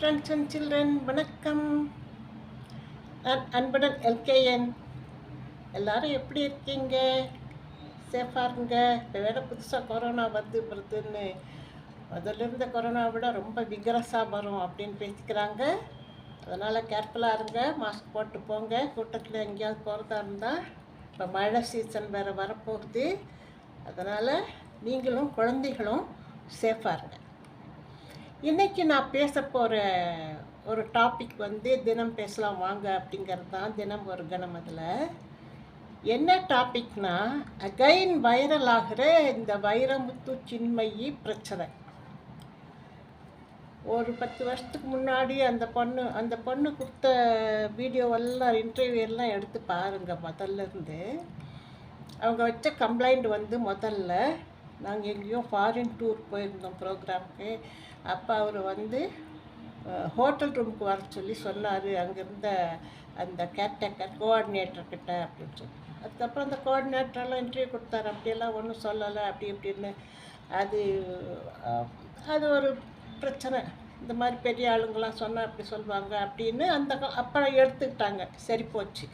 Friends and children வணக்கம். நான் அன்புடன் எல்கேஎன். எல்லாரும் எப்படி இருக்கீங்க? சேஃபாக இருங்க. இப்போ வேறு புதுசாக கொரோனா வந்து வருதுன்னு. முதல்ல இருந்த கொரோனா விட ரொம்ப விகரஸாக வரும் அப்படின்னு பேசிக்கிறாங்க. அதனால் கேர்ஃபுல்லாக இருங்க. மாஸ்க் போட்டு போங்க. கூட்டத்தில் எங்கேயாவது போகிறதா இருந்தால் இப்போ மழை சீசன் வேறு வரப்போகுது. அதனால் நீங்களும் குழந்தைகளும் சேஃபாக இருங்க. இன்றைக்கி நான் பேச போகிற ஒரு டாபிக் வந்து தினம் பேசலாம் வாங்க அப்படிங்கிறது தான் தினம் ஒரு கணம் அதில். என்ன டாபிக்னா அகைன் வைரல் ஆகிற இந்த வைரமுத்து சின்மயி பிரச்சனை. ஒரு பத்து வருஷத்துக்கு முன்னாடி அந்த பொண்ணு அந்த பொண்ணு கொடுத்த வீடியோவெல்லாம் இன்டர்வியூ எல்லாம் எடுத்து பாருங்கள் முதல்ல இருந்து. அவங்க வச்ச கம்ப்ளைண்ட் வந்து முதல்ல நாங்கள் எங்கேயோ ஃபாரின் டூர் போயிருந்தோம் ப்ரோக்ராமுக்கு அப்போ அவர் வந்து ஹோட்டல் ரூமுக்கு வர சொல்லி சொன்னார். அங்கேருந்த அந்த கேர்டேக்கர் கோஆர்டினேட்டர் கிட்ட அப்படின்னு சொல்லி. அதுக்கப்புறம் அந்த கோஆர்டினேட்டரெல்லாம் இன்டர்வியூ கொடுத்தாரு. அப்படியெல்லாம் ஒன்றும் சொல்லலை. அப்படி இப்படின்னு. அது அது ஒரு பிரச்சனை. இந்த மாதிரி பெரிய ஆளுங்களாம் சொன்னால் அப்படி சொல்லுவாங்க அப்படின்னு அந்த அப்புறம் எடுத்துக்கிட்டாங்க. சரி போச்சு.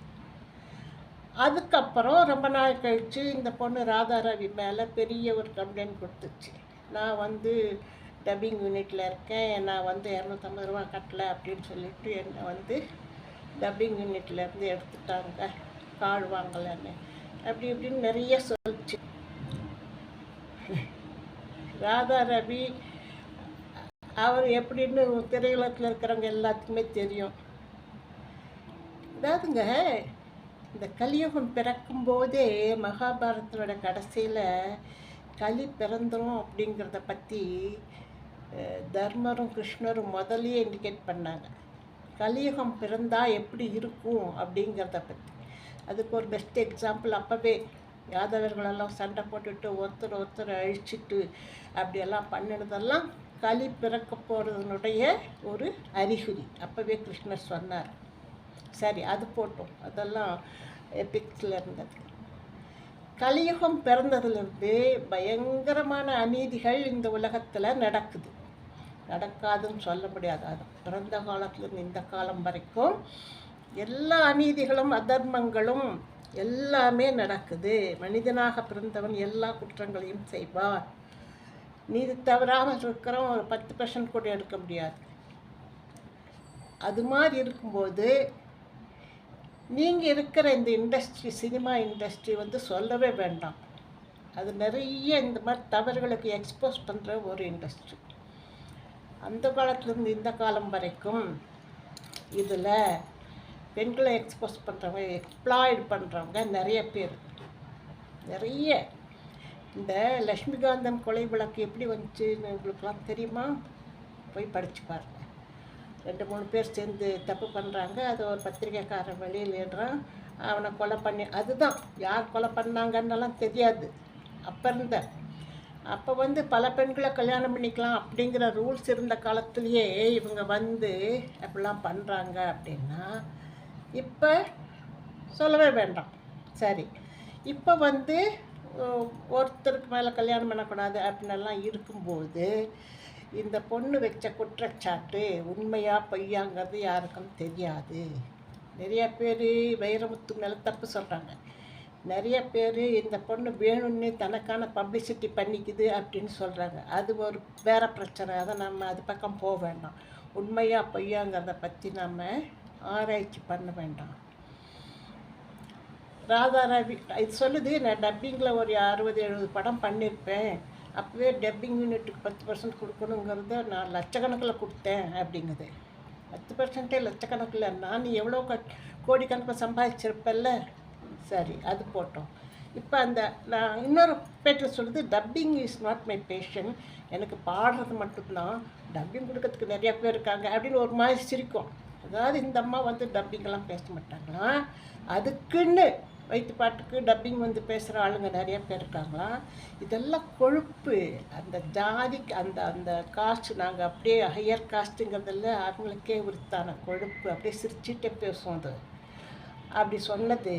அதுக்கப்புறம் ரொம்ப நாள் கழித்து இந்த பொண்ணு ராதா ரவி மேலே பெரிய ஒரு கம்ப்ளைண்ட் கொடுத்துச்சு. நான் வந்து டப்பிங் யூனிட்டில் இருக்கேன். நான் வந்து இரநூத்தம்பது ரூபா கட்டலை அப்படின்னு சொல்லிட்டு என்னை வந்து டப்பிங் யூனிட்லேருந்து எடுத்துட்டாங்க. கால் வாங்கலைன்னு. அப்படி இப்படின்னு நிறைய சொல்லிச்சு. ராதா ரவி அவர் எப்படின்னு திரையுலகத்தில் இருக்கிறவங்க எல்லாத்துக்குமே தெரியும். அதாவதுங்க இந்த கலியுகம் பிறக்கும்போதே மகாபாரதத்தோட கடைசியில் கலி பிறந்துரும் அப்படிங்கிறத பற்றி தர்மரும் கிருஷ்ணரும் முதல்லையே இண்டிகேட் பண்ணாங்க. கலியுகம் பிறந்தால் எப்படி இருக்கும் அப்படிங்கிறத பற்றி அதுக்கு ஒரு பெஸ்ட் எக்ஸாம்பிள் அப்போவே யாதவர்களெல்லாம் சண்டை போட்டுட்டு ஒருத்தர் ஒருத்தர் அழிச்சிட்டு அப்படியெல்லாம் பண்ணினதெல்லாம் களி பிறக்க போகிறதுனுடைய ஒரு அறிகுறி. அப்போவே கிருஷ்ணர் சொன்னார். சரி அது போட்டோம். அதெல்லாம் எபிக்ஸில் இருந்தது. கலியுகம் பிறந்ததுலேருந்து பயங்கரமான அநீதிகள் இந்த உலகத்தில் நடக்குது. நடக்காதுன்னு சொல்ல முடியாது. அது பிறந்த காலத்துலேருந்து இந்த காலம் வரைக்கும் எல்லா அநீதிகளும் அதர்மங்களும் எல்லாமே நடக்குது. மனிதனாக பிறந்தவன் எல்லா குற்றங்களையும் செய்வான். நீதி தவறாமல் இருக்கிறவன் ஒரு பத்து பர்சன்ட் கூட எடுக்க முடியாது. அது மாதிரி இருக்கும்போது நீங்கள் இருக்கிற இந்த இண்டஸ்ட்ரி சினிமா இண்டஸ்ட்ரி வந்து சொல்லவே வேண்டாம். அது நிறைய இந்த மாதிரி தவறுகளுக்கு எக்ஸ்போஸ் பண்ணுற ஒரு இண்டஸ்ட்ரி அந்த காலத்துலேருந்து இந்த காலம் வரைக்கும் இதில் பெண்களை எக்ஸ்போஸ் பண்ணுறவங்க எக்ஸ்ப்ளாய்டு பண்ணுறவங்க நிறைய பேர். நிறைய. இந்த லக்ஷ்மிகாந்தம் கொலை வழக்கு எப்படி வந்துச்சுன்னு உங்களுக்குலாம் தெரியுமா? போய் படிச்சு பாருங்க ரெண்டு மூணு பேர் சேர்ந்து தப்பு பண்ணுறாங்க அது ஒரு பத்திரிக்கைக்காரன் வெளியிலேடுறான் அவனை கொலை பண்ணி அதுதான் யார் கொலை பண்ணாங்கன்னெல்லாம் தெரியாது. அப்போ இருந்த அப்போ வந்து பல பெண்களை கல்யாணம் பண்ணிக்கலாம் அப்படிங்கிற ரூல்ஸ் இருந்த காலத்துலேயே இவங்க வந்து அப்படிலாம் பண்ணுறாங்க அப்படின்னா இப்போ சொல்லவே வேண்டாம். சரி. இப்போ வந்து ஒருத்தருக்கு மேலே கல்யாணம் பண்ணக்கூடாது அப்படின்னெல்லாம் இருக்கும்போது இந்த பொண்ணு வச்ச குற்றச்சாட்டு உண்மையா பொய்யாங்கிறது யாருக்கும் தெரியாது. நிறைய பேர் வைரமுத்து மேலே தப்பு சொல்கிறாங்க நிறைய பேர் இந்த பொண்ணு வேணும்னு தனக்கான பப்ளிசிட்டி பண்ணிக்குது அப்படின்னு சொல்கிறாங்க அது ஒரு வேற பிரச்சனை. அதை நம்ம அது பக்கம் போக வேண்டாம். உண்மையா பொய்யாங்கிறத பற்றி நம்ம ஆராய்ச்சி பண்ண வேண்டாம். ராதா ரவி இது சொல்லுது நான் டப்பிங்கில் ஒரு அறுபது எழுபது படம் பண்ணியிருப்பேன் அப்போவே டப்பிங் யூனிட்டுக்கு பத்து பர்சன்ட் கொடுக்கணுங்கிறத நான் லட்சக்கணக்கில் கொடுத்தேன் அப்படிங்குது. பத்து பர்சன்ட்டே லட்சக்கணக்கில். நான் எவ்வளோ க கோடிக்கணக்கில் சம்பாதிச்சிருப்பேன்ல? சரி அது போட்டோம். இப்போ அந்த நான் இன்னொரு பேட்டில் சொல்லுது dubbing is not my passion எனக்கு பாடுறது மட்டும்தான். டப்பிங் கொடுக்கறதுக்கு நிறையா பேர் இருக்காங்க. அப்படின்னு ஒரு மாதிரி சிரிக்கும். அதாவது இந்த அம்மா வந்து டப்பிங்கெல்லாம் பேச மாட்டாங்களாம் அதுக்குன்னு வயிற்று பாட்டுக்கு டப்பிங் வந்து பேசுகிற ஆளுங்க நிறைய பேர் இருக்காங்களாம் இதெல்லாம் கொழுப்பு. அந்த ஜாதிக்கு அந்த அந்த காஸ்ட் நாங்கள் அப்படியே ஹையர் காஸ்ட்டுங்கிறதில்ல அவங்களுக்கே உரித்தான கொழுப்பு. அப்படியே சிரிச்சுட்டே பேசுவோம் அது. அப்படி சொன்னது.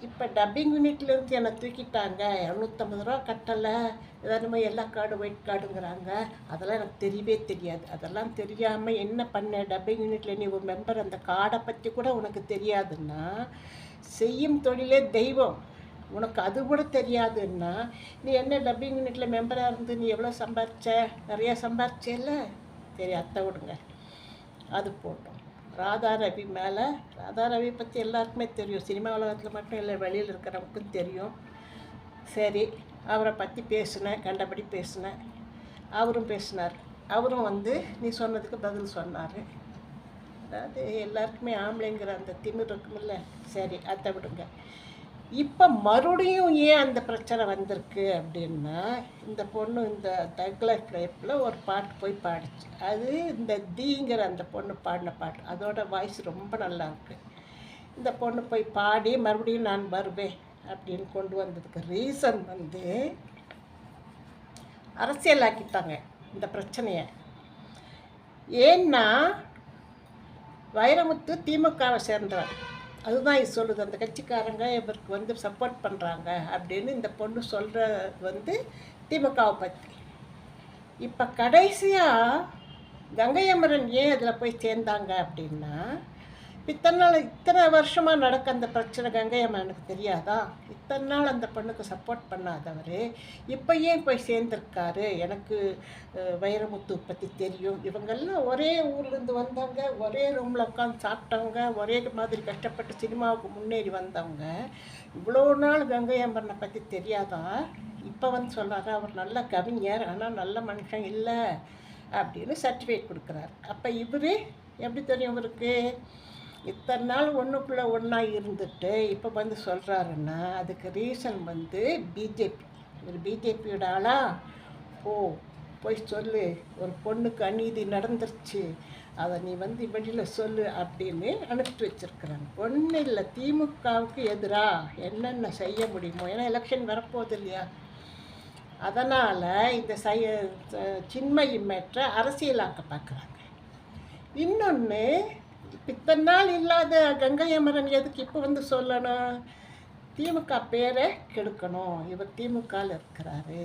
இப்போ டப்பிங் யூனிட்லேருந்து என்னை தூக்கிட்டாங்க. இரநூத்தம்பது ரூபா கட்டலை. ஏதாவது எல்லா கார்டு ஒயிட் கார்டுங்கிறாங்க அதெல்லாம் எனக்கு தெரியவே தெரியாது. அதெல்லாம் தெரியாமல் என்ன பண்ண? டப்பிங் யூனிட்டில் நீ ஒரு மெம்பர் அந்த கார்டை பற்றி கூட உனக்கு தெரியாதுன்னா செய்யும் தொழிலே தெய்வம். உனக்கு அது கூட தெரியாதுன்னா நீ என்ன டப்பிங் யூனிட்டில் மெம்பராக இருந்து நீ எவ்வளோ சம்பாரிச்ச? நிறையா சம்பாரிச்சேல்ல? சரி அத்தை விடுங்க. அது போட்டோம். ராதா ரவி மேலே ராதா ரவி பற்றி எல்லாருக்குமே தெரியும். சினிமா உலகத்தில் மட்டும் இல்லை வெளியில் இருக்கிறவங்களுக்கும் தெரியும். சரி அவரை பற்றி பேசினேன் கண்டபடி பேசினேன். அவரும் பேசினார். அவரும் வந்து நீ சொன்னதுக்கு பதில் சொன்னார். அதாவது எல்லாருக்குமே ஆம்பளைங்கிற அந்த திமிர் இருக்குமில்ல? சரி அதை விடுங்க. இப்போ மறுபடியும் ஏன் அந்த பிரச்சனை வந்திருக்கு அப்படின்னா இந்த பொண்ணு இந்த தக்லர் டைப்பில் ஒரு பாட்டு போய் பாடிச்சு. அது இந்த தீங்கிற அந்த பொண்ணு பாடின பாட்டு. அதோட வாய்ஸ் ரொம்ப நல்லா இருக்கு. இந்த பொண்ணு போய் பாடி மறுபடியும் நான் வருவேன் அப்படின்னு கொண்டு வந்ததுக்கு ரீசன் வந்து அரசியலாக்கிட்டாங்க இந்த பிரச்சனையை. ஏன்னா வைரமுத்து திமுகவை சேர்ந்தவர். அதுதான் இது சொல்லுது. அந்த கட்சிக்காரங்க இவருக்கு வந்து சப்போர்ட் பண்ணுறாங்க அப்படின்னு இந்த பொண்ணு சொல்கிறது வந்து திமுகவை பற்றி இப்போ கடைசியாக கங்கை அமரன் ஏன் அதில் போய் சேர்ந்தாங்க அப்படின்னா இத்தனை நாள் இத்தனை வருஷமாக நடக்க அந்த பிரச்சனை கங்கை எனக்கு தெரியாதா? இத்தனை நாள் அந்த பொண்ணுக்கு சப்போர்ட் பண்ணாதவர். இப்போ ஏன் போய் சேர்ந்துருக்காரு? எனக்கு வைரமுத்து பற்றி தெரியும். இவங்கெல்லாம் ஒரே ஊர்லேருந்து வந்தவங்க ஒரே ரூமில் உட்காந்து சாப்பிட்டவங்க ஒரே மாதிரி கஷ்டப்பட்டு சினிமாவுக்கு முன்னேறி வந்தவங்க. இவ்வளோ நாள் கங்கை அம்மனை பற்றி தெரியாதா? இப்போ வந்து சொல்கிறாரு அவர் நல்ல கவிஞர் ஆனால் நல்ல மனுஷன் இல்லை அப்படின்னு சர்டிஃபிகேட் கொடுக்குறாரு. அப்போ இவர் எப்படி தெரியும் இவருக்கு இத்தனை நாள் ஒன்றுக்குள்ளே ஒன்றா இருந்துட்டு இப்போ வந்து சொல்கிறாருன்னா அதுக்கு ரீசன் வந்து பிஜேபி ஒரு பிஜேபியோட ஆளா? ஓ போய் சொல்லு. ஒரு பொண்ணுக்கு அநீதி நடந்துருச்சு. அதை நீ வந்து வெளியில் சொல்லு அப்படின்னு அனுப்பிச்சு வச்சிருக்கிறாங்க. ஒன்றும் இல்லை திமுகவுக்கு எதிராக என்னென்ன செய்ய முடியுமோ? ஏன்னா எலெக்ஷன் வரப்போகுது இல்லையா? அதனால் இந்த சைய சின்மயி மேற்ற அரசியலாக்க பார்க்குறாங்க. இன்னொன்று இத்தனை நாள் இல்லாத கங்கை அமரன் எதுக்கு இப்போ வந்து சொல்லணும்? திமுக பேரை கெடுக்கணும். இவர் திமுகவில் இருக்கிறாரு.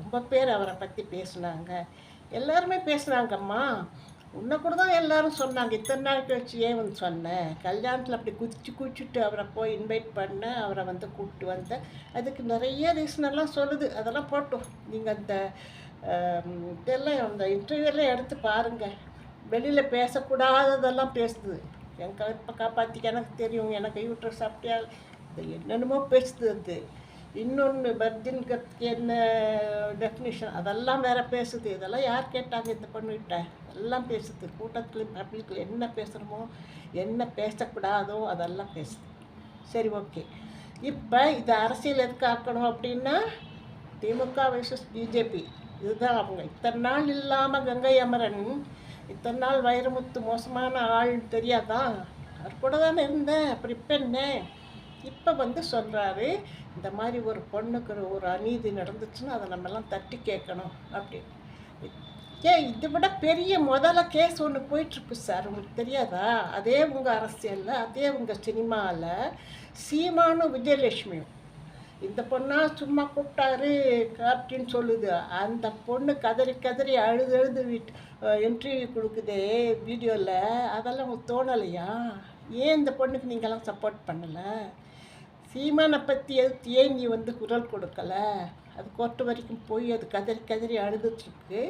ரொம்ப பேர் அவரை பற்றி பேசுனாங்க. எல்லாருமே பேசுகிறாங்கம்மா உன்னை கூட தான் எல்லாரும் சொன்னாங்க. இத்தனை நாள் கழிச்சு ஏன் வந்து சொன்னேன் கல்யாணத்தில் அப்படி குதிச்சு குதிச்சுட்டு அவரை போய் இன்வைட் பண்ண அவரை வந்து கூப்பிட்டு வந்தேன் அதுக்கு நிறைய ரீசன் எல்லாம் சொல்லுது. அதெல்லாம் போட்டோம். நீங்கள் அந்த இதெல்லாம் அந்த இன்டர்வியூலாம் எடுத்து பாருங்கள் வெளியில் பேசக்கூடாததெல்லாம் பேசுது. என் இப்போ காப்பாற்றிக்க எனக்கு தெரியும். எனக்கு யூட்ரஸ் சாப்பிட்டியா? இது என்னென்னமோ பேசுது அது. இன்னொன்று பர்தின்கிறதுக்கு என்ன டெஃபினிஷன் அதெல்லாம் வேற பேசுது. இதெல்லாம் யார் கேட்டாங்க இந்த பண்ணிட்டேன் எல்லாம் பேசுது. கூட்டத்துலையும் பப்ளிக்கில் என்ன பேசுகிறோமோ என்ன பேசக்கூடாதோ அதெல்லாம் பேசுது. சரி ஓகே. இப்போ இது அரசியல் எதுக்கு ஆக்கணும் அப்படின்னா திமுக வர்சஸ் பிஜேபி இதுதான் அவங்க. இத்தனை நாள் இல்லாமல் கங்கை அமரன் இத்தனை நாள் வைரமுத்து மோசமான ஆள் தெரியாதா? அவர் கூட தானே இருந்தேன் அப்புறம் இப்போ என்ன? இப்போ வந்து சொல்கிறாரு இந்த மாதிரி ஒரு பொண்ணுக்கு ஒரு- ஒரு அநீதி நடந்துச்சுன்னா அதை நம்மெல்லாம் தட்டி கேட்கணும் அப்படின்னு. ஏன் இதை விட பெரிய முதல்ல கேஸ் ஒன்று போயிட்டுருக்கு சார் உங்களுக்கு தெரியாதா? அதே உங்கள் அரசியலில் அதே உங்கள் சினிமாவில் சீமானும் விஜயலட்சுமியும். இந்த பொண்ணா சும்மா கூப்பிட்டாரு காப்டின்னு சொல்லுது. அந்த பொண்ணு கதறி கதறி அழுது அழுது வீட் இன்டர்வியூ கொடுக்குதே வீடியோவில் அதெல்லாம் உங்களுக்கு தோணலையா? ஏன் இந்த பொண்ணுக்கு நீங்கள்லாம் சப்போர்ட் பண்ணலை? சீமானை பற்றி எதுக்கு ஏன் நீ வந்து குரல் கொடுக்கல? அது கோர்ட்டு வரைக்கும் போய் அது கதறி கதறி அழுதுட்டுருக்கு.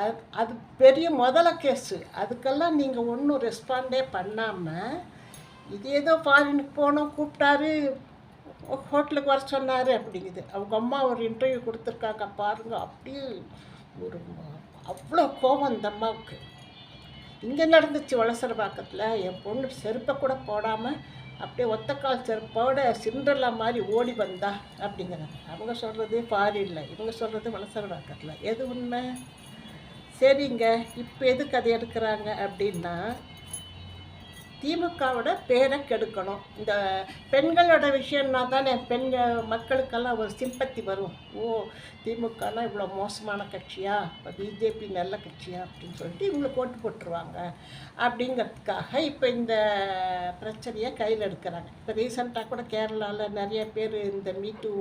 அது அது பெரிய முதல கேஸு அதுக்கெல்லாம் நீங்கள் ஒன்றும் ரெஸ்பாண்டே பண்ணாமல் இது ஏதோ ஃபாரினுக்கு போனோம் கூப்பிட்டாரு ஹோட்டலுக்கு வர சொன்னார் அப்படிங்குது. அவங்க அம்மா ஒரு இன்டர்வியூ கொடுத்துருக்காங்க பாருங்க. அப்படியே ஒரு அவ்வளோ கோபம் அந்த அம்மாவுக்கு. இங்கே நடந்துச்சு வளசரபாக்கத்தில் என் பொண்ணு செருப்பை கூட போடாமல் அப்படியே ஒத்தக்கால் செருப்போட சிண்டர்லா மாதிரி ஓடி வந்தா அப்படிங்கிறாங்க அவங்க சொல்கிறது ஃபாரின்ல இவங்க சொல்கிறது வளசரபாக்கத்தில் எது உண்மை? சரிங்க. இப்போ எதுக்கு அதை எடுக்கிறாங்க அப்படின்னா திமுகவோட பேரை கெடுக்கணும். இந்த பெண்களோட விஷயம்னா தானே பெண்கள் மக்களுக்கெல்லாம் ஒரு சிம்பத்தி வரும். ஓ திமுகலாம் இவ்வளோ மோசமான கட்சியா? இப்போ பிஜேபி நல்ல கட்சியா? அப்படின்னு சொல்லிட்டு இவங்களுக்கு ஓட்டு போட்டுருவாங்க. அப்படிங்கிறதுக்காக இப்போ இந்த பிரச்சனையை கையில் எடுக்கிறாங்க. இப்போ ரீசெண்டாக கூட கேரளாவில் நிறைய பேர் இந்த மீட்டு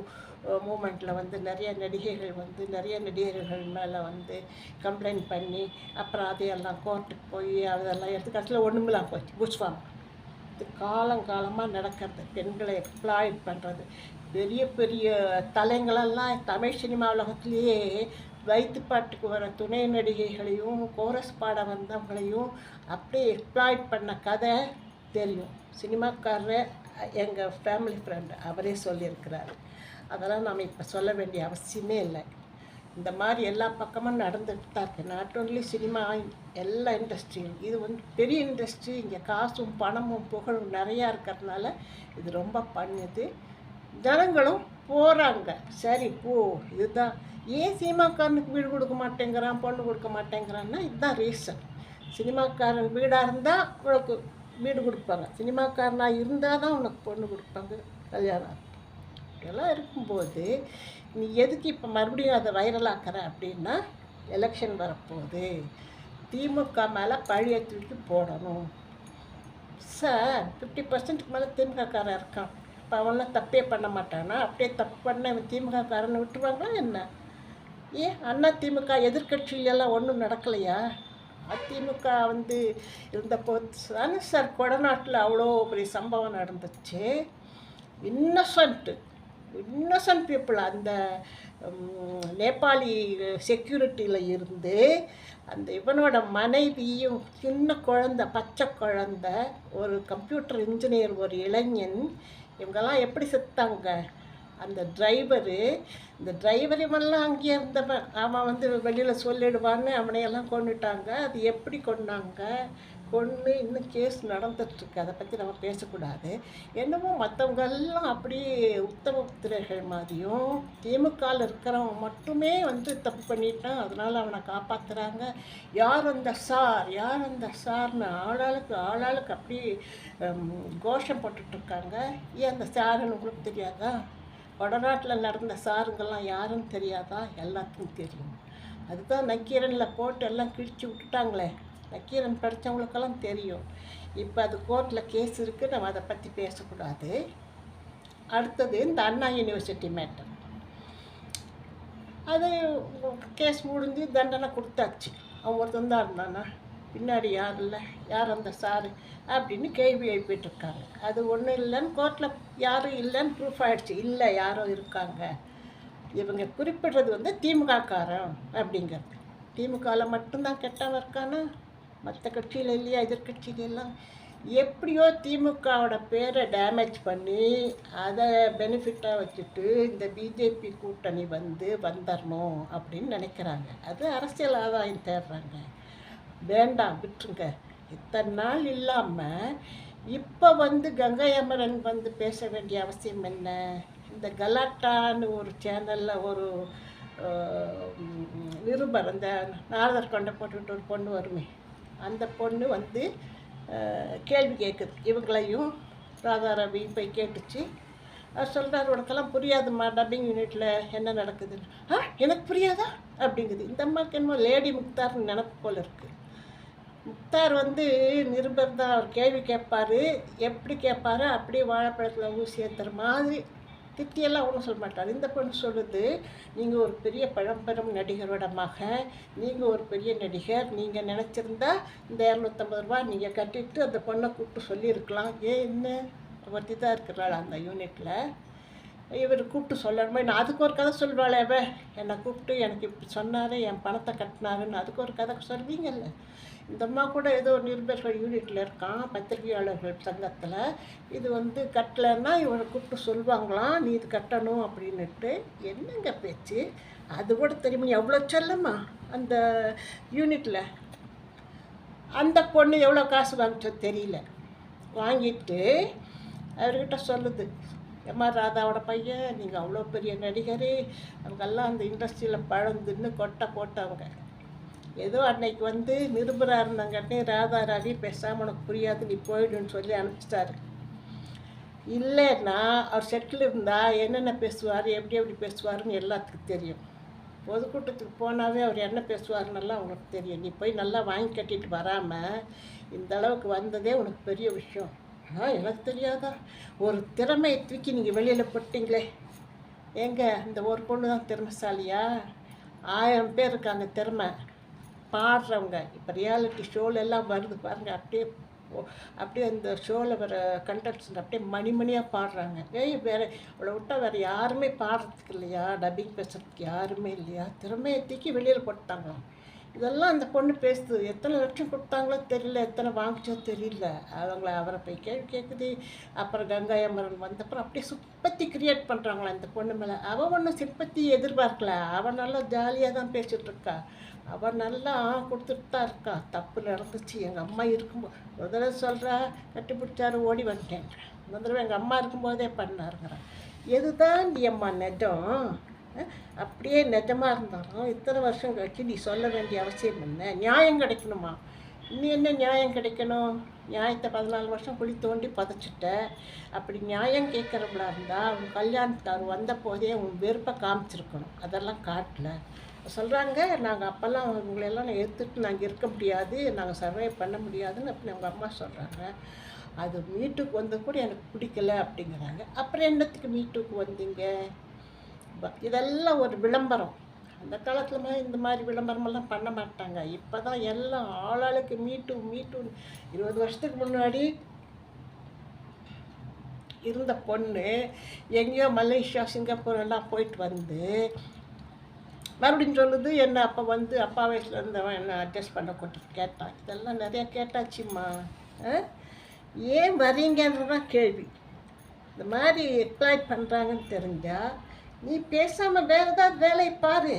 மூமெண்ட்டில் வந்து நிறைய நடிகைகள் வந்து நிறைய நடிகர்கள் மேலே வந்து கம்ப்ளைண்ட் பண்ணி அப்புறம் அதையெல்லாம் கோர்ட்டுக்கு போய் அதெல்லாம் எடுத்து கடைசியில் ஒன்றுமில்லாம் போச்சு புஷ்வாம் இது காலங்காலமாக நடக்கிறது. பெண்களை எக்ஸ்ப்ளாய்ட் பண்ணுறது பெரிய பெரிய தலைங்களெல்லாம் தமிழ் சினிமா உலகத்திலேயே வயிற்றுப்பாட்டுக்கு வர துணை நடிகைகளையும் கோரஸ் பாட வந்தவங்களையும் அப்படியே எக்ஸ்ப்ளாய்ட் பண்ண கதை தெரியும். சினிமாக்காரர் எங்கள் ஃபேமிலி ஃப்ரெண்டு அவரே சொல்லியிருக்கிறாரு. அதெல்லாம் நாம் இப்போ சொல்ல வேண்டிய அவசியமே இல்லை. இந்த மாதிரி எல்லா பக்கமும் நடந்துகிட்டு தான் இருக்குது நாட் ஓன்லி சினிமா எல்லா இண்டஸ்ட்ரியும் இது வந்து பெரிய இண்டஸ்ட்ரி இங்கே காசும் பணமும் புகழும் நிறையா இருக்கிறதுனால இது ரொம்ப பண்ணுது. ஜனங்களும் போகிறாங்க சரி போ இதுதான். ஏன் சினிமாக்காரனுக்கு வீடு கொடுக்க மாட்டேங்கிறான் பொண்ணு கொடுக்க மாட்டேங்கிறான்னா இதுதான் ரீசன் சினிமாக்காரன் வீடாக இருந்தால் உனக்கு வீடு கொடுப்பாங்க. சினிமாக்காரனாக இருந்தால் தான் உனக்கு பொண்ணு கொடுப்பாங்க. கல்யாணம். இதெல்லாம் இருக்கும்போது நீ எதுக்கு இப்போ மறுபடியும் அதை வைரலாக்குற அப்படின்னா எலெக்ஷன் வரப்போகுது. திமுக மேலே பழைய தூக்கி போடணும். சார் ஃபிஃப்டி பர்சன்ட்டுக்கு மேலே திமுகக்காரன் இருக்கான். இப்போ அவன்லாம் தப்பே பண்ண மாட்டானா? அப்படியே தப்பு பண்ண இவன் திமுகக்காரனை விட்டுருவாங்களா என்ன? ஏன் அண்ணா திமுக எதிர்கட்சியிலெல்லாம் ஒன்றும் நடக்கலையா? அதிமுக வந்து இருந்தப்போ தானே சார் கொடநாட்டில் அவ்வளோ பெரிய சம்பவம் நடந்துச்சு. இன்னசன்ட்டு இன்னசன்ட் பீப்புள் அந்த நேபாளி செக்யூரிட்டியில் இருந்து அந்த இவனோட மனைவியும் சின்ன குழந்த பச்சை குழந்த ஒரு கம்ப்யூட்டர் இன்ஜினியர் ஒரு இளைஞன். இவங்கெல்லாம் எப்படி செத்தாங்க? அந்த டிரைவரு இந்த டிரைவர் இவன்லாம் அங்கேயே இருந்தவன் அவன் வந்து வெளியில் சொல்லிடுவான்னு அவனையெல்லாம் கொண்டுட்டாங்க அது எப்படி கொண்டாங்க கொன்று இன்னும் கேஸ் நடந்துட்டுருக்கு. அதை பற்றி நம்ம பேசக்கூடாது. என்னமோ மற்றவங்க எல்லாம் அப்படியே உத்தம புத்திரர்கள் மாதிரியும் திமுகவில் இருக்கிறவன் மட்டுமே வந்து தப்பு பண்ணிட்டான். அதனால் அவனை காப்பாற்றுறாங்க யார் அந்த சார்? யார் அந்த சார்னு ஆளாளுக்கு ஆளாளுக்கு அப்படி கோஷம் போட்டுட்ருக்காங்க ஏன் அந்த சாருன்னு உங்களுக்கு தெரியாதா? வடநாட்டில் நடந்த சாருங்கெல்லாம் யாருன்னு தெரியாதா? எல்லாத்துக்கும் தெரியும். அதுதான் நக்கீரனில் போட்டு எல்லாம் கிழிச்சு விட்டுட்டாங்களே. நக்கீரன் படித்தவங்களுக்கெல்லாம் தெரியும். இப்போ அது கோர்ட்டில் கேஸ் இருக்குது நம்ம அதை பற்றி பேசக்கூடாது. அடுத்தது இந்த அண்ணா யூனிவர்சிட்டி மேட்டர். அது கேஸ் முடிஞ்சு தண்டனை கொடுத்தாச்சு. அவன் ஒருத்தந்தான் இருந்தானா? பின்னாடி யார் இல்லை யார் அந்த சாரு? அப்படின்னு கேள்வி எழுப்பிட்டுருக்காங்க அது ஒன்றும் இல்லைன்னு கோர்ட்டில் யாரும் இல்லைன்னு ப்ரூஃப் ஆயிடுச்சு. இல்லை யாரும் இருக்காங்க. இவங்க குறிப்பிடுறது வந்து திமுகக்காரன் அப்படிங்கிறது. திமுகவில் மட்டும்தான் கெட்டவன் இருக்கானா? மற்ற கட்சியில் இல்லையா? எதிர்கட்சியில எல்லாம் எப்படியோ திமுகவோட பேரை டேமேஜ் பண்ணி அதை பெனிஃபிட்டாக வச்சுட்டு இந்த பிஜேபி கூட்டணி வந்து வந்துடணும் அப்படின்னு நினைக்கிறாங்க. அது அரசியல் ஆதாயம் தேடுறாங்க. வேண்டாம் விட்டுருங்க. இத்தனை நாள் இல்லாமல் இப்போ வந்து கங்கை அமரன் வந்து பேச வேண்டிய அவசியம் என்ன? இந்த கலாட்டான்னு ஒரு சேனலில் ஒரு நிருபர் அந்த நாரதர் கொண்டை போட்டுக்கிட்டு ஒரு பொண்ணு வருமே. அந்த பொண்ணு வந்து கேள்வி கேட்குது இவங்களையும் ராதா ரவி போய் கேட்டுச்சு. அவர் சொல்கிறார் உனக்கெல்லாம் புரியாதுமா டப்பிங் யூனிட்டில் என்ன நடக்குதுன்னு. ஆ எனக்கு புரியாதா? அப்படிங்குது. இந்த அம்மாவுக்கு என்னமோ லேடி முக்தார்னு நினப்பு போல் இருக்குது முக்தார் வந்து நிருபர் தான் அவர் கேள்வி கேட்பார். எப்படி கேட்பாரு? அப்படியே வாழைப்பழத்தில் ஊசி ஏற்றுற மாதிரி திட்டியெல்லாம் ஒன்றும் சொல்ல மாட்டார். இந்த பொண்ணு சொல்லுது நீங்கள் ஒரு பெரிய பழம்பெரும் நடிகரோட மகன் நீங்கள் ஒரு பெரிய நடிகர். நீங்கள் நினச்சிருந்தா இந்த இரநூத்தம்பது ரூபா நீங்கள் கட்டிட்டு அந்த பொண்ணை கூப்பிட்டு சொல்லியிருக்கலாம். ஏன் என்ன? ஒருத்தி தான் இருக்கிறாள் அந்த யூனிட்டில் இவர் கூப்பிட்டு சொல்லணுமே? நான் அதுக்கு ஒரு கதை சொல்வாளே என்னை கூப்பிட்டு எனக்கு இப்படி சொன்னார் என் பணத்தை கட்டினாருன்னு அதுக்கு ஒரு கதை சொல்வீங்கல்ல இந்த அம்மா கூட ஏதோ ஒரு நிருபர்கள் யூனிட்டில் இருக்கான் பத்திரிகையாளர்கள் சங்கத்தில். இது வந்து கட்டலைன்னா இவரை கூப்பிட்டு சொல்லுவாங்களாம் நீ இது கட்டணும் அப்படின்னுட்டு. என்னங்க பேச்சு? அது கூட தெரியுமா? எவ்வளோ செல்லம்மா அந்த யூனிட்டில் அந்த பொண்ணு எவ்வளோ காசு வாங்கிச்சோ தெரியல. வாங்கிட்டு அவர்கிட்ட சொல்லுது எம்மா ராதாவோட பையன் நீங்கள் அவ்வளோ பெரிய நடிகர். அவங்கெல்லாம் அந்த இண்டஸ்ட்ரியில் பழந்துன்னு கொட்டை போட்டவங்க. ஏதோ அன்னைக்கு வந்து நிருபராக இருந்தாங்காட்டி ராதா ராணி பேசாமல் உனக்கு புரியாது நீ போயிடுன்னு சொல்லி அனுப்பிச்சிட்டாரு. இல்லைன்னா அவர் செட்டில் இருந்தால் என்னென்ன பேசுவார் எப்படி எப்படி பேசுவாருன்னு எல்லாத்துக்கும் தெரியும். பொதுக்கூட்டத்துக்கு போனாவே அவர் என்ன பேசுவாருன்னெல்லாம் உனக்கு தெரியும். நீ போய் நல்லா வாங்கி கட்டிட்டு வராமல் இந்த அளவுக்கு வந்ததே உனக்கு பெரிய விஷயம். ஆ எனக்கு தெரியாதா? ஒரு திறமையை தூக்கி நீங்கள் வெளியில் போட்டிங்களே. ஏங்க இந்த ஒரு பொண்ணு தான் திறமைசாலியா? ஆயிரம் பேர் இருக்காங்க திறமை. பாடுறவங்க. இப்போ ரியாலிட்டி ஷோவில் எல்லாம் வருது பாருங்கள் அப்படியே அப்படியே அந்த ஷோவில் வர கண்டென்ட்ஸ் அப்படியே மணி மணியாக பாடுறாங்க. ஏய் வேறு இவ்வளோ விட்டால் வேறு யாருமே பாடுறதுக்கு இல்லையா? டப்பிங் பேசுறதுக்கு யாருமே இல்லையா? திறமையை தூக்கி வெளியில் போட்டாங்களாம் இதெல்லாம் அந்த பொண்ணு பேசுது. எத்தனை லட்சம் கொடுத்தாங்களோ தெரியல எத்தனை வாங்கிச்சோ தெரியல. அவங்கள அவரை போய் கேள்வி கேட்குது. அப்புறம் கங்கா அமரன் வந்தப்புறம் அப்படியே சிம்பத்தி கிரியேட் பண்ணுறாங்களா இந்த பொண்ணு மேலே. அவள் ஒன்றும் சிம்பத்தி எதிர்பார்க்கல. அவள் நல்லா ஜாலியாக தான் பேசிகிட்டு இருக்கா அவள் நல்லா கொடுத்துட்டு தான் இருக்கா. தப்பு நடந்துச்சு. எங்கள் அம்மா இருக்கும்போது ஒரு தடவை சொல்கிறா கட்டி பிடிச்சாரு ஓடி வந்துட்டேன் இந்த தடவை எங்கள் அம்மா இருக்கும்போதே பண்ணாருங்கிறான் எதுதான் நீ அம்மா அப்படியே நிஜமாக இருந்தாலும் இத்தனை வருஷம் கழிச்சு நீ சொல்ல வேண்டிய அவசியம் என்ன? நியாயம் கிடைக்கணுமா? இன்னும் என்ன நியாயம் கிடைக்கணும்? நியாயத்தை பதினாலு வருஷம் குழி தோண்டி புதைச்சிட்ட. அப்படி நியாயம் கேட்குறவங்களா இருந்தால் உன் கல்யாணத்தார் வந்த போதே உன் வெறுப்பை காமிச்சிருக்கணும். அதெல்லாம் காட்டல. சொல்கிறாங்க நாங்கள் அப்போல்லாம் உங்களெல்லாம் எடுத்துட்டு நாங்கள் இருக்க முடியாது. நாங்கள் சர்வை பண்ண முடியாதுன்னு அப்படி அவங்க அம்மா சொல்கிறாங்க அது மீட்டுக்கு வந்து கூட எனக்கு பிடிக்கல அப்படிங்கிறாங்க. அப்புறம் என்னத்துக்கு மீட்டுக்கு வந்தீங்க? இதெல்லாம் ஒரு விளம்பரம். அந்த காலத்தில் இந்த மாதிரி விளம்பரமெல்லாம் பண்ண மாட்டாங்க. இப்போ தான் எல்லாம் ஆளாளுக்கு மீட்டு மீட்டு. இருபது வருஷத்துக்கு முன்னாடி இருந்த பொண்ணு எங்கேயோ மலேசியா சிங்கப்பூர் எல்லாம் போயிட்டு வந்து மறுபடியும் சொல்லுது என்ன அப்போ வந்து அப்பா வயசில் இருந்தவன் என்ன அட்ஜஸ்ட் பண்ண கொண்டு கேட்டான் இதெல்லாம் நிறையா கேட்டாச்சும்மா. ஏன் ஏன் வரீங்கன்றதான் கேள்வி. இந்த மாதிரி எக்ஸ்ப்ளாய்ட் பண்ணுறாங்கன்னு தெரிஞ்சால் நீ பேசாமல் வேறு ஏதாவது வேலையை பாரு.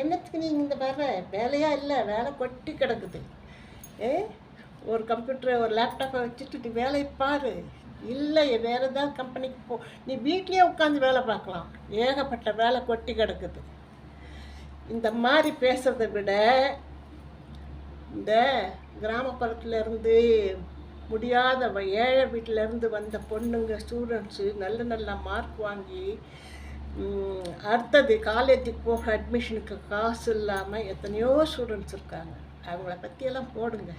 என்னத்துக்கு நீ இந்த வேலை வேலையாக இல்லை வேலை கொட்டி கிடக்குது. ஏ ஒரு கம்ப்யூட்டரை ஒரு லேப்டாப்பை வச்சுட்டு நீ வேலையை பாரு. இல்லை வேறு ஏதாவது கம்பெனிக்கு போ. நீ வீட்லேயே உட்காந்து வேலை பார்க்கலாம். ஏகப்பட்ட வேலை கொட்டி கிடக்குது. இந்த மாதிரி பேசுகிறத விட இந்த கிராமப்புறத்துலேருந்து முடியாத ஏழை வீட்டில இருந்து வந்த பொண்ணுங்க ஸ்டூடெண்ட்ஸு நல்ல நல்ல மார்க் வாங்கி அடுத்தது காலேஜுக்கு போக அட்மிஷனுக்கு காசு இல்லாமல் எத்தனையோ ஸ்டூடெண்ட்ஸ் இருக்காங்க. அவங்கள பற்றியெல்லாம் போடுங்க.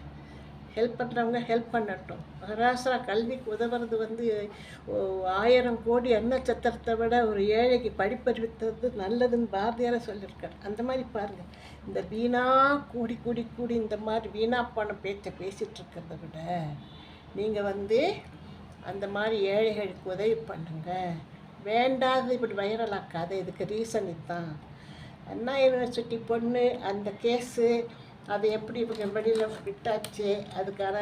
ஹெல்ப் பண்ணுறவங்க ஹெல்ப் பண்ணட்டும். மகாராஷ்டிரா கல்விக்கு உதவுறது வந்து ஆயிரம் கோடி அன்னச்சத்திரத்தை விட ஒரு ஏழைக்கு படிப்பறிவித்தது நல்லதுன்னு பாரதியார சொல்லியிருக்கார். அந்த மாதிரி பாருங்கள் இந்த வீணா கூடி கூடி கூடி இந்த மாதிரி வீணா போன பேச்சை பேசிகிட்டு இருக்கிறத விட நீங்கள் வந்து அந்த மாதிரி ஏழைகளுக்கு உதவி பண்ணுங்கள் வேண்டாது இப்படி வைரலாக்காத இதுக்கு ரீசன் இதுதான் அண்ணா யூனிவர்சிட்டி பொண்ணு அந்த கேஸு அது எப்படி இவங்க வெளியில் விட்டாச்சு அதுக்கான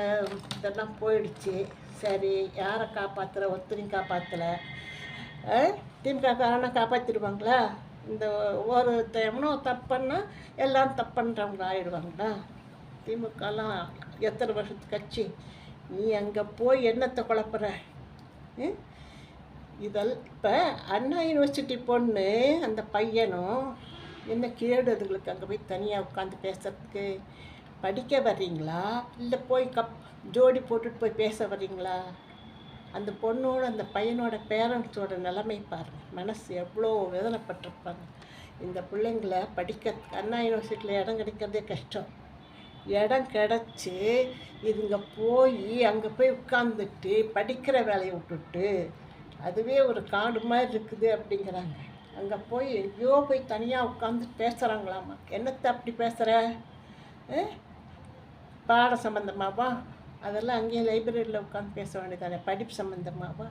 இதெல்லாம் போயிடுச்சு. சரி யாரை காப்பாற்றுற ஒத்தனையும் காப்பாற்றலை திமுக காப்பாற்றிடுவாங்களா இந்த ஒரு எவனோ தப்பு பண்ணால் எல்லாம் தப்புன்றவங்க ஆயிடுவாங்களா? திமுகலாம் எத்தனை வருஷத்து கட்சி நீ அங்கே போய் என்னத்தை குழப்புற? ம்? இதல் இப்போ அண்ணா யூனிவர்சிட்டி பொண்ணு அந்த பையனும் என்ன கேடு அதுங்களுக்கு அங்கே போய் தனியாக உட்காந்து பேசுறதுக்கு படிக்க வர்றீங்களா? இல்லை போய் கப் ஜோடி போட்டுட்டு போய் பேச வர்றீங்களா? அந்த பொண்ணோட அந்த பையனோட பேரண்ட்ஸோட நிலைமை பாருங்க. மனசு எவ்வளோ வேதனைப்பட்டிருப்பாங்க. இந்த பிள்ளைங்கள படிக்க அண்ணா யூனிவர்சிட்டியில் இடம் கிடைக்கிறதே கஷ்டம். இடம் கிடச்சி இதுங்க போய் அங்கே போய் உட்காந்துட்டு படிக்கிற வேலையை விட்டுட்டு அதுவே ஒரு காடு மாதிரி இருக்குது அப்படிங்கிறாங்க. அங்கே போய் எங்கேயோ போய் தனியாக உட்காந்து பேசுகிறாங்களாமா என்னத்தை அப்படி பேசுகிற பாட சம்மந்தமாவா அதெல்லாம் அங்கேயே லைப்ரரியில் உட்காந்து பேச வேண்டியதானே? படிப்பு சம்மந்தமாவா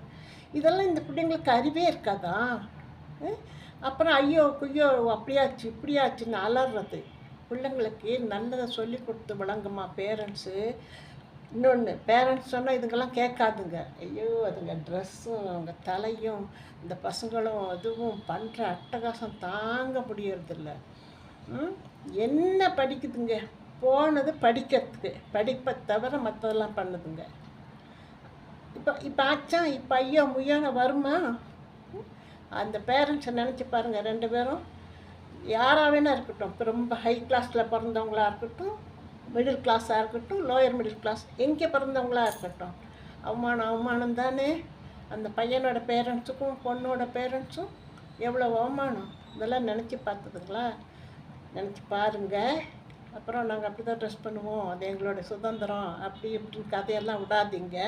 இதெல்லாம் இந்த பிள்ளைங்களுக்கு அறிவே இருக்காதா? அப்புறம் ஐயோ குய்யோ அப்படியாச்சு இப்படியாச்சுன்னு அலறது. பிள்ளைங்களுக்கு நல்லதை சொல்லி கொடுத்து விளங்குமா பேரண்ட்ஸு இன்னொன்று பேரண்ட்ஸ் சொன்னால் இதுங்கெல்லாம் கேட்காதுங்க. ஐயோ அதுங்க ட்ரெஸ்ஸும் அவங்க தலையும் இந்த பசங்களும் அதுவும் பண்ணுற அட்டகாசம் தாங்க முடியறதில்ல. என்ன படிக்குதுங்க? போனது படிக்கிறதுக்கு. படிப்பை தவிர மற்றதெல்லாம் பண்ணுதுங்க. இப்போ இப்போ ஆச்சா இப்போ ஐயோ முய்யான வருமா? அந்த பேரண்ட்ஸை நினச்சி பாருங்கள் ரெண்டு பேரும். யாராக வேணா இருக்கட்டும். இப்போ ரொம்ப ஹை கிளாஸில் பிறந்தவங்களா இருக்கட்டும். மிடில் கிளாஸாக இருக்கட்டும் லோயர் மிடில் கிளாஸ் எங்கே பிறந்தவங்களா இருக்கட்டும். அவமானம் அவமானம் தானே. அந்த பையனோட பேரண்ட்ஸுக்கும் பொண்ணோட பேரண்ட்ஸும் எவ்வளோ அவமானம்? இதெல்லாம் நினச்சி பார்த்ததுங்களா? நினச்சி பாருங்கள் அப்புறம் நாங்கள் அப்படி தான் ட்ரெஸ் பண்ணுவோம். அது எங்களோட சுதந்திரம். அப்படி இப்படின்னு கதையெல்லாம் விடாதீங்க.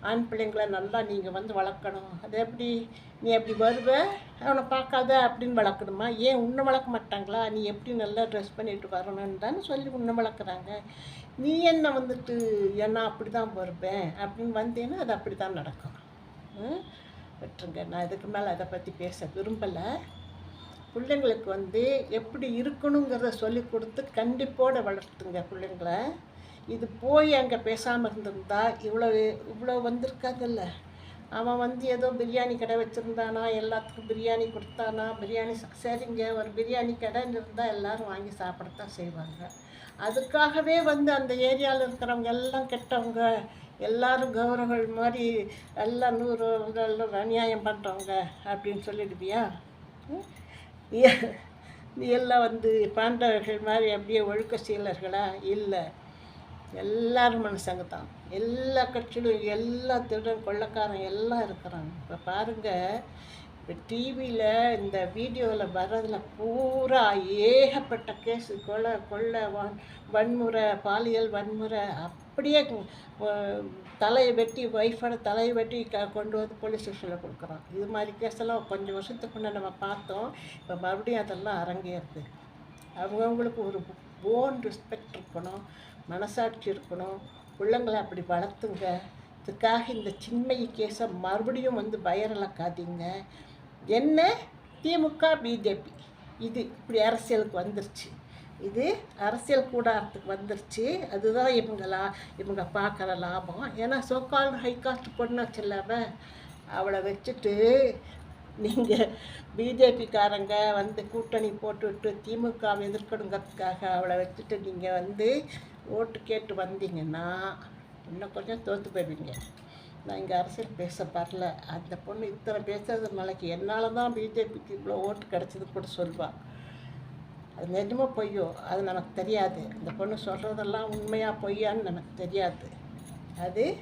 ஆண் பிள்ளைங்களை நல்லா நீங்கள் வந்து வளர்க்கணும். அது எப்படி? நீ எப்படி வருவ? அவனை பார்க்காத அப்படின்னு வளர்க்கணுமா? ஏன் உன்னை வளர்க்க மாட்டாங்களா? நீ எப்படி நல்லா ட்ரெஸ் பண்ணிட்டு வரணும்னு தானே சொல்லி உன்னை வளர்க்குறாங்க. நீ என்ன வந்துட்டு என்ன அப்படி தான் வருவேன். அப்படின்னு வந்தேன்னா அது அப்படி தான் நடக்கும். ம்? விட்டுருங்க. நான் இதுக்கு மேலே அதை பற்றி பேச விரும்பலை. பிள்ளைங்களுக்கு வந்து எப்படி இருக்கணுங்கிறத சொல்லி கொடுத்து கண்டிப்போடு வளர்த்துங்க பிள்ளைங்கள. இது போய் அங்கே பேசாமல் இருந்திருந்தா இவ்வளோ இவ்வளோ வந்திருக்காதுல்ல அவன் வந்து ஏதோ பிரியாணி கடை வச்சுருந்தானா எல்லாத்துக்கும் பிரியாணி கொடுத்தானா பிரியாணி சரிங்க ஒரு பிரியாணி கடைன்னு இருந்தால் எல்லாரும் வாங்கி சாப்பிடத்தான் செய்வாங்க. அதுக்காகவே வந்து அந்த ஏரியாவில் இருக்கிறவங்க எல்லாம் கெட்டவங்க எல்லாரும் கௌரவர்கள் மாதிரி எல்லாம் நூறு அநியாயம் பண்ணுறவங்க அப்படின்னு சொல்லிடுவியா? ம்? நீ எல்லாம் வந்து பாண்டவர்கள் மாதிரி அப்படியே ஒழுக்க சீலர்களா இல்லை. எல்லாரும் மனுஷங்க தான். எல்லா கட்சியிலும் எல்லா திருடன் கொள்ளக்காரன் எல்லாம் இருக்கிறாங்க. இப்போ பாருங்கள் இப்போ டிவியில் இந்த வீடியோவில் வர்றதில் பூரா ஏகப்பட்ட கேஸு கொலை கொள்ளை வன் வன்முறை பாலியல் வன்முறை அப்படியே தலையை வெட்டி ஒய்ஃபோட தலையை வெட்டி க கொண்டு வந்து போலீஸ் ஸ்டேஷனில் கொடுக்குறான். இது மாதிரி கேஸெல்லாம் கொஞ்சம் வருஷத்துக்கு முன்னே நம்ம பார்த்தோம். இப்போ மறுபடியும் அதெல்லாம் அரங்கேறுது. அவங்கவுங்களுக்கு ஒரு ஓன் ரெஸ்பெக்ட் இருக்கணும் மனசாட்சி இருக்கணும். பிள்ளைங்களை அப்படி வளர்த்துங்க. இதுக்காக இந்த சின்மயி கேஸை மறுபடியும் வந்து வைரலாக்காதீங்க என்ன? திமுக பிஜேபி இது இப்படி அரசியலுக்கு வந்துருச்சு. இது அரசியல் கூடாரத்துக்கு வந்துருச்சு. அதுதான் இவங்களா இவங்க பார்க்குற லாபம். ஏன்னா சோக்கால் ஹை காஸ்ட் பொண்ணு வச்சில்லாம அவளை வச்சுட்டு நீங்கள் பிஜேபிக்காரங்க வந்து கூட்டணி போட்டுவிட்டு திமுக எதிர்க்கணுங்கிறதுக்காக அவளை வச்சுட்டு நீங்கள் வந்து ஓட்டு கேட்டு வந்தீங்கன்னா இன்னும் கொஞ்சம் தோற்று போயிடுவீங்க. நான் இங்கே அரசியல் பேச பரல அந்த பொண்ணு இத்தனை பேசுறது நாளைக்கு என்னால் தான் பிஜேபிக்கு இவ்வளோ ஓட்டு கிடச்சது கூட சொல்வாள் அது நிஜமாக பொய்யோ அது நமக்கு தெரியாது. அந்த பொண்ணு சொல்கிறதெல்லாம் உண்மையாக பொய்யான்னு நமக்கு தெரியாது. அது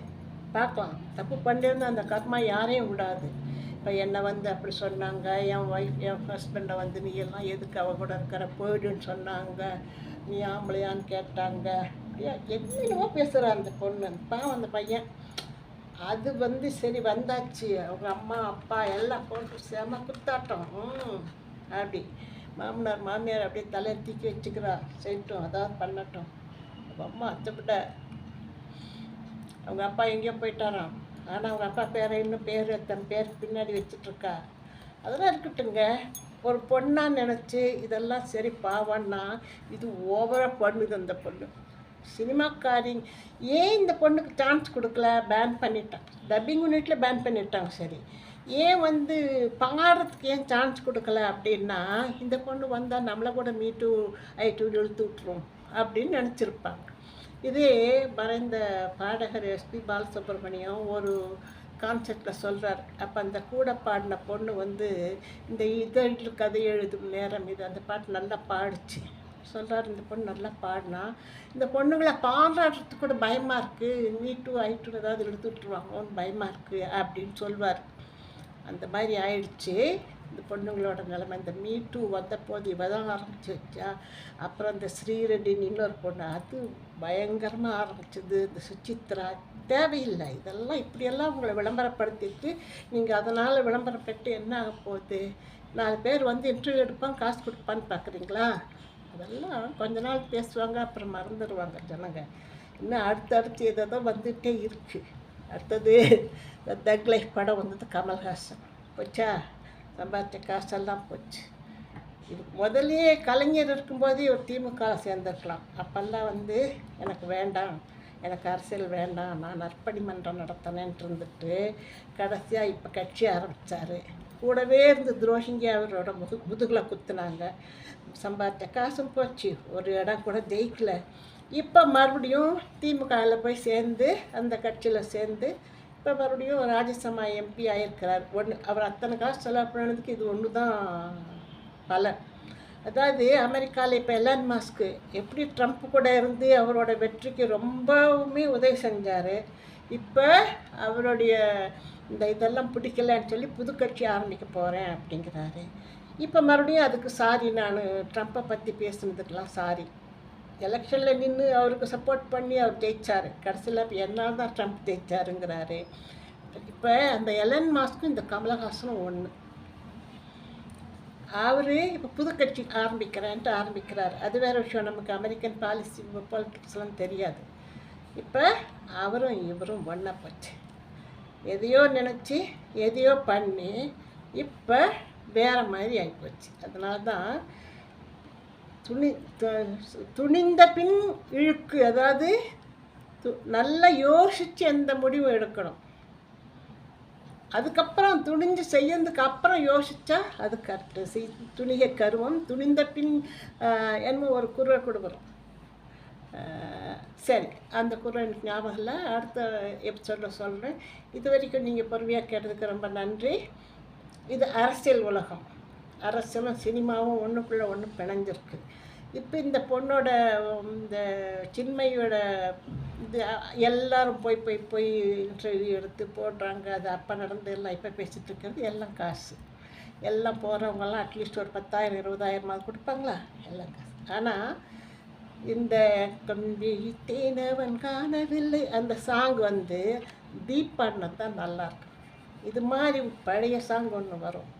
பார்க்கலாம். தப்பு பண்ணியிருந்தால் அந்த கர்மா யாரையும் விடாது. இப்போ என்னை வந்து அப்படி சொன்னாங்க என் ஒய்ஃப் என் ஹஸ்பண்டை வந்து நீ எல்லாம் எதுக்கு அவ கூட இருக்கிற? போயிடுன்னு சொன்னாங்க. நீ ஆம்பளையான்னு கேட்டாங்க. அப்படியா என்னென்னமோ பேசுகிறா அந்த பொண்ணு. பாவம் அந்த பையன். அது வந்து சரி வந்தாச்சு. அவங்க அம்மா அப்பா எல்லாம் போட்டு செம குத்தாட்டம். ம் அப்படி. மாமனார் மாமியார் அப்படியே தலையை தூக்கி வச்சுக்கிறா. செய்யட்டும் அதாவது பண்ணட்டும். அவங்க அம்மா அச்சப்பட்ட அவங்க அப்பா எங்கேயோ போயிட்டாராம். ஆனால் அவங்க அப்பா பேரை இன்னும் பேர் தன் பேர் பின்னாடி வச்சிட்ருக்கா. அதெல்லாம் இருக்கட்டுங்க ஒரு பொண்ணாக நினச்சி இதெல்லாம் சரி பாவன்னா இது ஓவராக பண்ணுது அந்த பொண்ணு. சினிமாக்காரி ஏன் இந்த பொண்ணுக்கு சான்ஸ் கொடுக்கல? பேன் பண்ணிட்டான். டப்பிங் யூனிட்டில் பேன் பண்ணிட்டாங்க சரி. ஏன் வந்து பாடுறதுக்கு ஏன் சான்ஸ் கொடுக்கல அப்படின்னா இந்த பொண்ணு வந்தால் நம்மளை கூட மீட்டு ஐ டூ இழுத்து விட்டுரும் அப்படின்னு நினச்சிருப்பாங்க. இதே மறைந்த பாடகர் எஸ்பி பாலசுப்ரமணியம் ஒரு கான்செப்டில் சொல்கிறார் அப்போ அந்த கூட பாடின பொண்ணு வந்து இந்த இதழில் கதை எழுதும் நேரம் இது அந்த பாட்டு நல்லா பாடுச்சு. சொல்கிறார் இந்த பொண்ணு நல்லா பாடினா இந்த பொண்ணுங்களை பாடுறதுக்கு கூட பயமாக இருக்குது மீ டூ ஐ டூ ஏதாவது எடுத்து விட்டுருவாங்கன்னு பயமாக இருக்குது அப்படின்னு சொல்வார். அந்த மாதிரி ஆயிடுச்சு. இந்த பொண்ணுங்களோட நிலைமை இந்த மீ டூ வந்த போது இவ தான் ஆரம்பிச்சு வச்சா அப்புறம் இந்த ஸ்ரீரெட்டின்னு இன்னொரு பொண்ணு அது பயங்கரமாக ஆரம்பிச்சது. இந்த சுச்சித்ரா தேவையில்லை. இதெல்லாம் இப்படியெல்லாம் உங்களை விளம்பரப்படுத்திட்டு நீங்கள் அதனால் விளம்பரப்பட்டு என்ன ஆக போகுது? நாலு பேர் வந்து இன்டர்வியூ எடுப்பான் காசு கொடுப்பான்னு பார்க்குறீங்களா அதெல்லாம் கொஞ்ச நாள் பேசுவாங்க அப்புறம் மறந்துடுவாங்க ஜனங்க. இன்னும் அடுத்தடுத்து இதை தான் வந்துகிட்டே இருக்குது அடுத்தது இந்த தக் லைஃப் படம் வந்தது கமல்ஹாசன் போச்சா சம்பாதிச்ச காசெல்லாம் போச்சு இது முதலே கலைஞர் இருக்கும்போதே ஒரு திமுக சேர்ந்துருக்கலாம் அப்போல்லாம் வந்து எனக்கு வேண்டாம் எனக்கு அரசியல் வேண்டாம் நான் நற்பணி மன்றம் நடத்தினேன்ட்டு இருந்துட்டு கடைசியாக இப்போ கட்சி ஆரம்பித்தார் கூடவே இருந்து துரோகிங்க அவரோட முது முதுகில் குத்துனாங்க சம்பாதிச்ச காசும் போச்சு ஒரு இடம் கூட ஜெயிக்கல இப்போ மறுபடியும் திமுகவில் போய் சேர்ந்து அந்த கட்சியில் சேர்ந்து இப்போ மறுபடியும் ராஜ்யசபா எம்பி ஆயிருக்கிறார். ஒன்று அவர் அத்தனை காசு செலவு பண்ணதுக்கு இது ஒன்று தான் பலன் அதாவது அமெரிக்காவில் இப்போ எலான் மாஸ்க்கு எப்படி ட்ரம்ப் கூட இருந்து அவரோட வெற்றிக்கு ரொம்பவுமே உதவி செஞ்சார். இப்போ அவருடைய இந்த இதெல்லாம் பிடிக்கலன்னு சொல்லி புது கட்சி ஆரம்பிக்க போகிறேன் அப்படிங்கிறாரு. இப்போ மறுபடியும் அதுக்கு சாரி நான் ட்ரம்ப்பை பற்றி பேசுனதுக்கெலாம் சாரி. எலெக்ஷனில் நின்று அவருக்கு சப்போர்ட் பண்ணி அவர் ஜெயித்தார் கடைசியில் இப்போ என்னால் தான் ட்ரம்ப் ஜெயிச்சாருங்கிறாரு. இப்போ அந்த எலன் மாஸ்க்கும் இந்த கமலஹாசனும் ஒன்று அவர் இப்போ புது கட்சி ஆரம்பிக்கிறேன்ட்டு ஆரம்பிக்கிறார். அது வேறு விஷயம். நமக்கு அமெரிக்கன் பாலிசி பாலிட்டிக்ஸ்லாம் தெரியாது. இப்போ அவரும் இவரும் ஒன்றா போச்சு. எதையோ நினச்சி எதையோ பண்ணி இப்போ வேறு மாதிரி ஆகிப்போச்சு அதனால தான் துணி துணிந்த பின் இழுக்கு அதாவது து- நல்லா யோசித்து எந்த முடிவும் எடுக்கணும். அதுக்கப்புறம் துணிஞ்சு செய்யறதுக்கு அப்புறம் யோசித்தா அது கரெக்டு. செய் துணிக கருவம் துணிந்த பின் என்னமோ ஒரு குரல் கொடுக்குறோம் சரி அந்த குரல் எனக்கு ஞாபகம் இல்லை. அடுத்த எபிசோடில் சொல்கிறேன் இது வரைக்கும் நீங்கள் பொறுமையாக கேட்டதுக்கு ரொம்ப நன்றி. இது அரசியல் உலகம். அரசியலும் சினிமாவும் ஒன்றுக்குள்ளே ஒன்று பிணைஞ்சிருக்கு. இப்போ இந்த பொண்ணோட இந்த சின்மையோட இது எல்லோரும் எல்லாரும் போய் போய் போய் இன்டர்வியூ எடுத்து போடுறாங்க. அது அப்போ நடந்து எல்லாம் இப்போ பேசிகிட்டு இருக்கிறது எல்லாம் காசு. எல்லாம் போகிறவங்கெல்லாம் அட்லீஸ்ட் ஒரு பத்தாயிரம் இருபதாயிரமாவது கொடுப்பாங்களா? எல்லாம் காசு. ஆனால் இந்த கம்பித்தேனவன் காணவில்லை. அந்த சாங் வந்து தீபாடினது தான் நல்லாயிருக்கும் இது மாதிரி பழைய சாங் ஒன்று வரும்.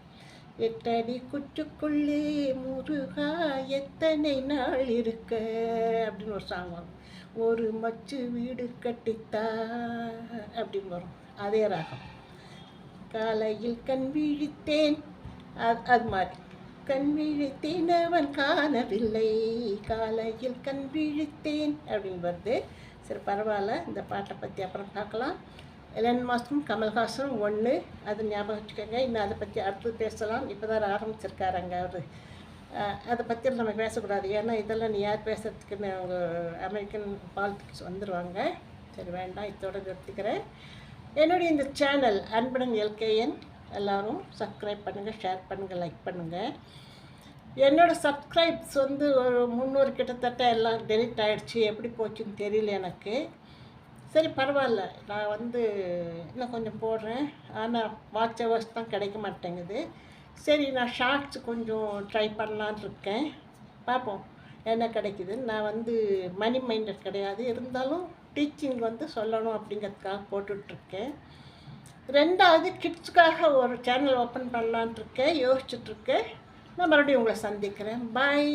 எட்டடி குச்சுக்குள்ளே முருகா எத்தனை நாள் இருக்க? அப்படின்னு ஒரு சாங் வரும். ஒரு மச்சு வீடு கட்டித்தா அப்படின்னு வரும். அதே ராகம். காலையில் கண் விழித்தேன் அது அது மாதிரி. கண் விழித்தேன் அவன் காணவில்லை. காலையில் கண் விழித்தேன் அப்படின்னு வருது. சரி பரவாயில்ல. இந்த பாட்டை பற்றி அப்புறம் பார்க்கலாம். எலன் மாஸ்டும் கமல்ஹாசனும் ஒன்று அது ஞாபகம் வச்சுக்கோங்க. இன்னும் அதை பற்றி அடுத்து பேசலாம். இப்போ தான் ஆரம்பிச்சிருக்காருங்க அவர். அதை பற்றி நம்ம பேசக்கூடாது. ஏன்னா இதெல்லாம் நீ யார் பேசுறதுக்குன்னு அவங்க அமெரிக்கன் பாலிட்டிக்ஸ் வந்துடுவாங்க சரி வேண்டாம். இதோட நிறுத்திக்கிறேன். என்னுடைய இந்த சேனல் அன்புடன் எல்கேஎன் எல்லோரும் சப்ஸ்கிரைப் பண்ணுங்கள் ஷேர் பண்ணுங்கள் லைக் பண்ணுங்கள் என்னோடய சப்ஸ்கிரைப்ஸ் வந்து ஒரு முந்நூறு கிட்டத்தட்ட எல்லாம் டெலிட் ஆகிடுச்சி எப்படி போச்சுன்னு தெரியல எனக்கு. சரி பரவாயில்ல. நான் வந்து இன்னும் கொஞ்சம் போடுறேன். ஆனால் வாட்ச் ஹவர்ஸ் தான் கிடைக்க மாட்டேங்குது. சரி நான் ஷார்ட்ஸ் கொஞ்சம் ட்ரை பண்ணலான்னு இருக்கேன். பார்ப்போம் என்ன கிடைக்குது. நான் வந்து மணி மைண்டட் கிடையாது. இருந்தாலும் டீச்சிங் வந்து சொல்லணும் அப்படிங்கிறதுக்காக போட்டுட்ருக்கேன். ரெண்டாவது கிட்ஸுக்காக ஒரு சேனல் ஓப்பன் பண்ணலான் இருக்கேன். யோசிச்சுட்ருக்கேன். நான் மறுபடியும் உங்களை சந்திக்கிறேன். பாய்